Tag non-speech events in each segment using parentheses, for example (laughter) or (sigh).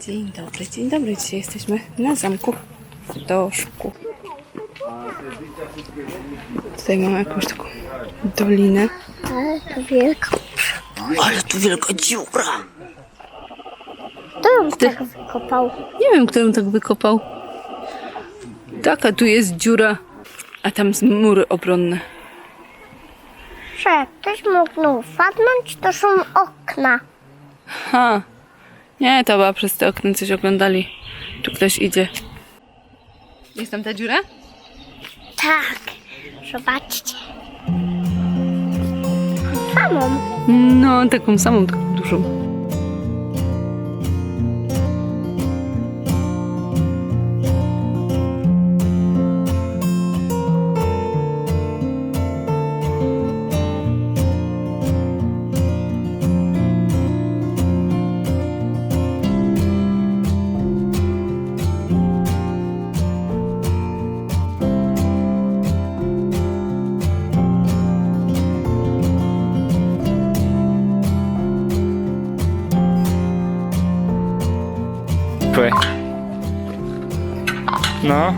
Dzień dobry, dzień dobry. Dzisiaj jesteśmy na zamku w Doszku. Tutaj mamy jakąś taką dolinę. Ale to wielka. Ale tu wielka dziura. Kto ją tak wykopał? Nie wiem, kto ją tak wykopał. Taka tu jest dziura, a tam z mury obronne. Że ktoś mógł wpadnąć, to są okna. Ha. Nie, to chyba przez te okna coś oglądali. Tu ktoś idzie. Jest tam ta dziura? Tak, zobaczcie. Samą. No, taką samą, taką dużą. Pły. No.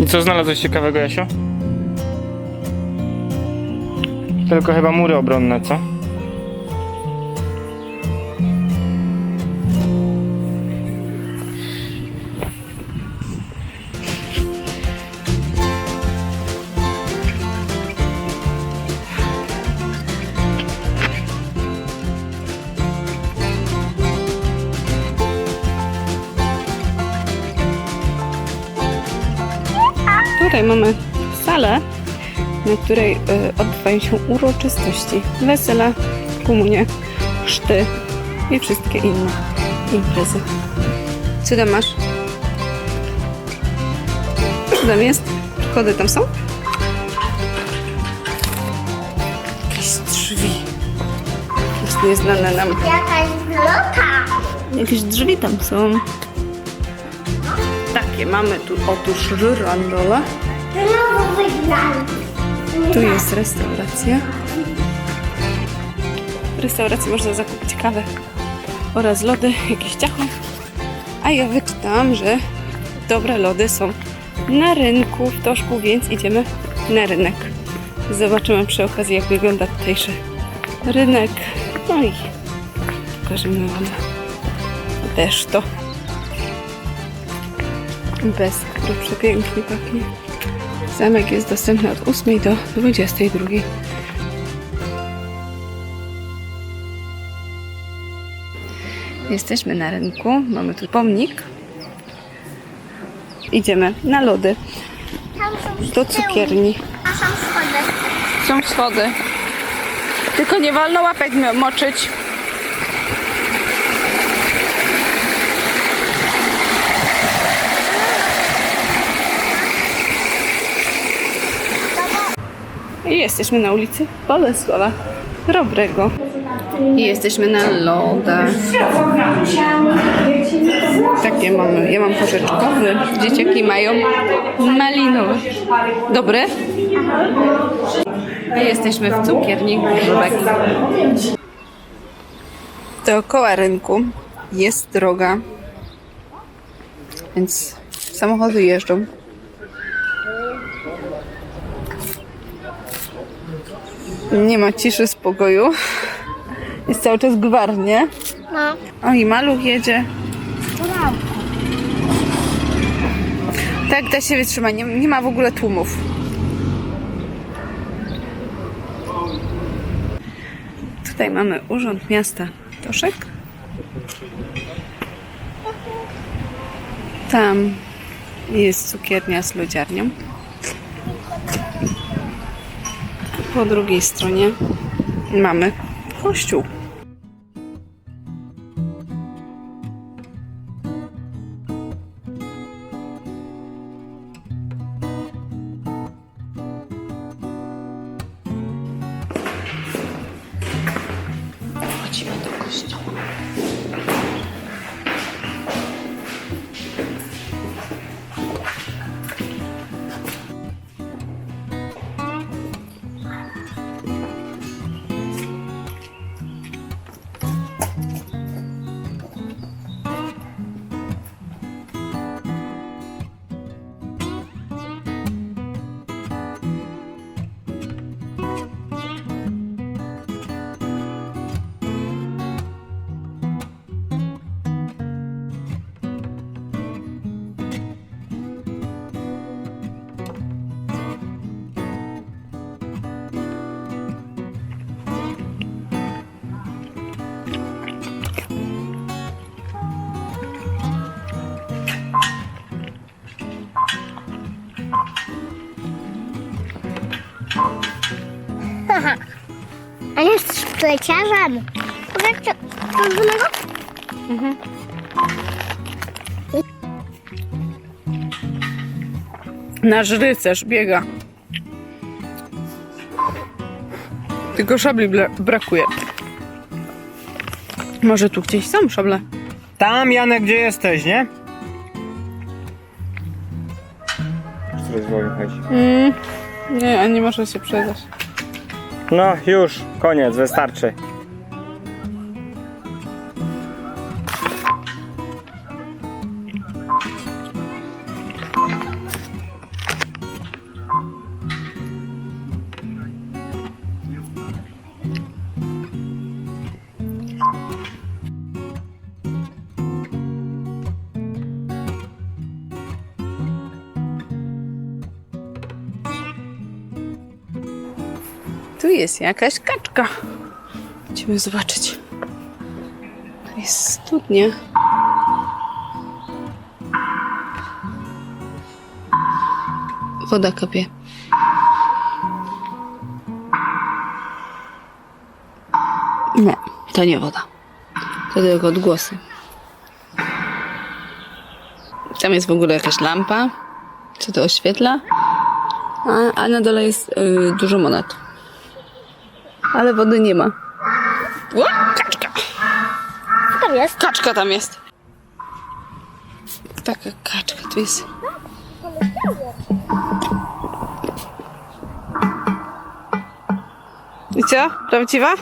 I co znalazłeś ciekawego, Jasio? Tylko chyba mury obronne, co? Tutaj mamy salę, na której y, odbywają się uroczystości, wesela, komunie, chrzty i wszystkie inne imprezy. Co tam masz? Co tam jest? Schody tam są? Jakieś drzwi. Jest nieznane nam. Jakaś zlota. Jakieś drzwi tam są. Takie mamy tu otóż żyrandole. Tu jest restauracja. W restauracji można zakupić kawę oraz lody, jakieś ciacho. A ja wyczytałam, że dobre lody są na rynku w Toszku, więc idziemy na rynek. Zobaczymy przy okazji, jak wygląda tutejszy rynek. No i pokażemy Wam też to. Bez, który przepięknie pachnie. Zamek jest dostępny od 8 do 22. Jesteśmy na rynku, mamy tu pomnik. Idziemy na lody, Tam są do cukierni. A są schody. Są schody. Tylko nie wolno łapek mo- moczyć. I jesteśmy na ulicy Bolesława Robrego. I jesteśmy na lodach. Takie mamy. Ja mam porzeczkowy. Dzieciaki mają malinowy. Dobry? My jesteśmy w cukierni Grzybek. Dookoła rynku jest droga, więc samochody jeżdżą. Nie ma ciszy, spokoju. Jest cały czas gwar, nie? No. O, i maluch jedzie. Tak, da się wytrzymać. Nie, nie ma w ogóle tłumów. Tutaj mamy Urząd Miasta Toszek. Tam jest cukiernia z lodziarnią. Po drugiej stronie mamy kościół. Leciarzem. Pokażcie, to z mego? Nasz rycerz biega. Tylko szabli brakuje. Może tu gdzieś są szable? Tam, Janek, gdzie jesteś, nie? Który zwoli chodzi. Mm, nie, a nie może się przydać. No, już, koniec, wystarczy. Tu jest jakaś kaczka. Idziemy zobaczyć. Jest studnia. Woda kapie. Nie, to nie woda. To tylko odgłosy. Tam jest w ogóle jakaś lampa, co to oświetla. A, a na dole jest y, dużo monet. Ale wody nie ma. O, kaczka! Co tam jest? Kaczka tam jest. Taka kaczka tu jest. I co? Prawdziwa?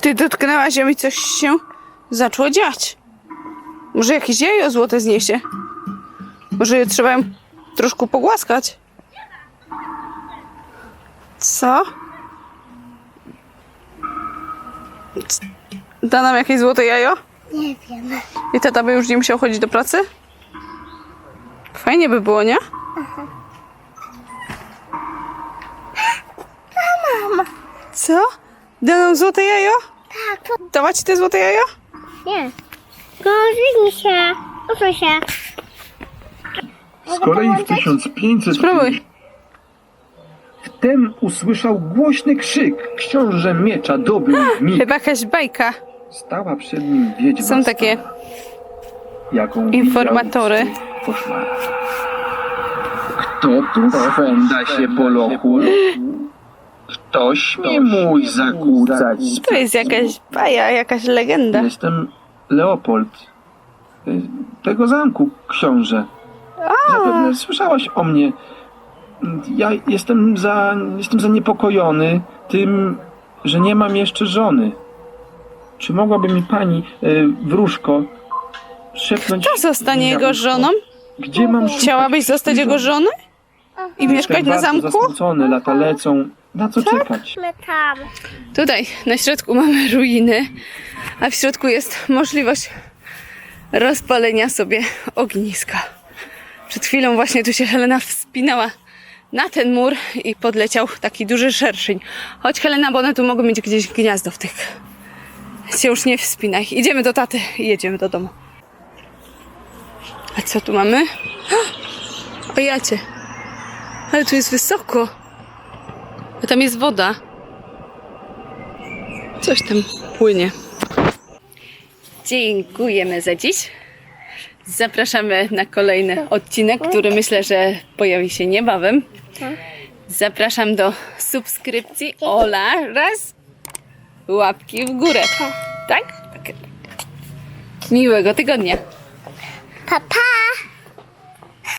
Ty dotknęłaś ją i coś się zaczęło dziać. Może jakieś jajo złote zniesie? Może je trzeba ją troszkę pogłaskać? Co? Da nam jakieś złote jajo? Nie wiem. I tata by już nie musiał chodzić do pracy? Fajnie by było, nie? Co? Da nam złote jajo? Tak, to Dawać ci te złote jajo? nie. Się. Proszę się. Z kolei w 1500 Spróbuj. Wtem usłyszał głośny krzyk. Książę miecza dobył w (laughs) mig. Chyba jakaś bajka. Stała przed nim wiedźma. Są takie jaką informatory. Kto tu szwenda się po lochu? Kto śmie mój zakłócać? To jest jakaś baja, jakaś legenda. Jestem Leopold. y, Tego zamku, książę. Zapewne słyszałaś o mnie. Ja jestem, za, jestem zaniepokojony tym, że nie mam jeszcze żony. Czy mogłaby mi pani, y, wróżko, szepnąć... Kto zostanie na jego ucho, żoną? Gdzie mam szukać Chciałabyś zostać jego żoną? I mieszkać na zamku? zasmucony, lata lecą. Na co czekać? My tam. Tutaj na środku mamy ruiny, a w środku jest możliwość rozpalenia sobie ogniska. Przed chwilą właśnie tu się Helena wspinała na ten mur i podleciał taki duży szerszyń. Chodź Helena, bo one tu mogą mieć gdzieś gniazdo w tych. Się już nie wspinaj. Idziemy do taty i jedziemy do domu. A co tu mamy? O jacie. Ale tu jest wysoko. A tam jest woda. Coś tam płynie. Dziękujemy za dziś. Zapraszamy na kolejny odcinek, który myślę, że pojawi się niebawem. Zapraszam do subskrypcji oraz łapki w górę. Tak? tak. Miłego tygodnia. Pa, pa.